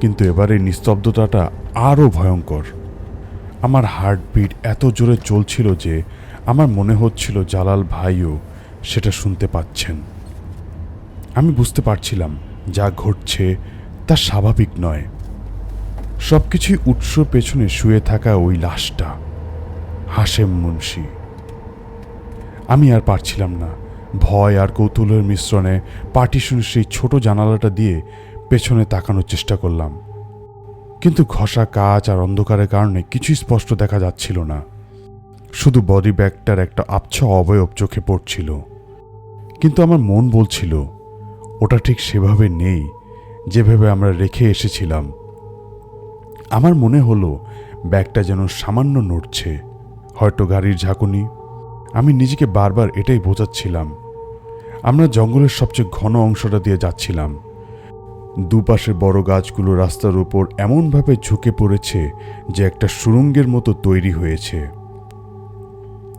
কিন্তু এবারে নিস্তব্ধতাটা আরও ভয়ঙ্কর। আমার হার্টবিট এত জোরে চলছিল যে আমার মনে হচ্ছিল জালাল ভাইও সেটা শুনতে পাচ্ছেন। আমি বুঝতে পারছিলাম যা ঘটছে তা স্বাভাবিক নয়। সব কিছুই উৎস পেছনে শুয়ে থাকা ওই লাশটা হাসেম মুন্সি। আমি আর পারছিলাম না। ভয় আর কৌতূহলের মিশ্রণে পার্টিশনের সেই ছোট জানালাটা দিয়ে পেছনে তাকানোর চেষ্টা করলাম। কিন্তু ঘষা কাজ আর অন্ধকারের কারণে কিছুই স্পষ্ট দেখা যাচ্ছিল না। শুধু বডি ব্যাগটার একটা আবছা অবয়ব চোখে পড়ছিল। কিন্তু আমার মন বলছিল, ওটা ঠিক সেভাবে নেই, যেভাবে আমরা রেখে এসেছিলাম। আমার মনে হলো, ব্যাগটা যেন সামান্য নড়ছে। হয়তো গাড়ির ঝাঁকুনি। আমি নিজেকে বারবার এটাই বোঝাচ্ছিলাম। আমরা জঙ্গলের সবচেয়ে ঘন অংশটা দিয়ে যাচ্ছিলাম। দুপাশে বড় গাছগুলো রাস্তার উপর এমনভাবে ঝুঁকে পড়েছে যে একটা সুরঙ্গের মতো তৈরি হয়েছে।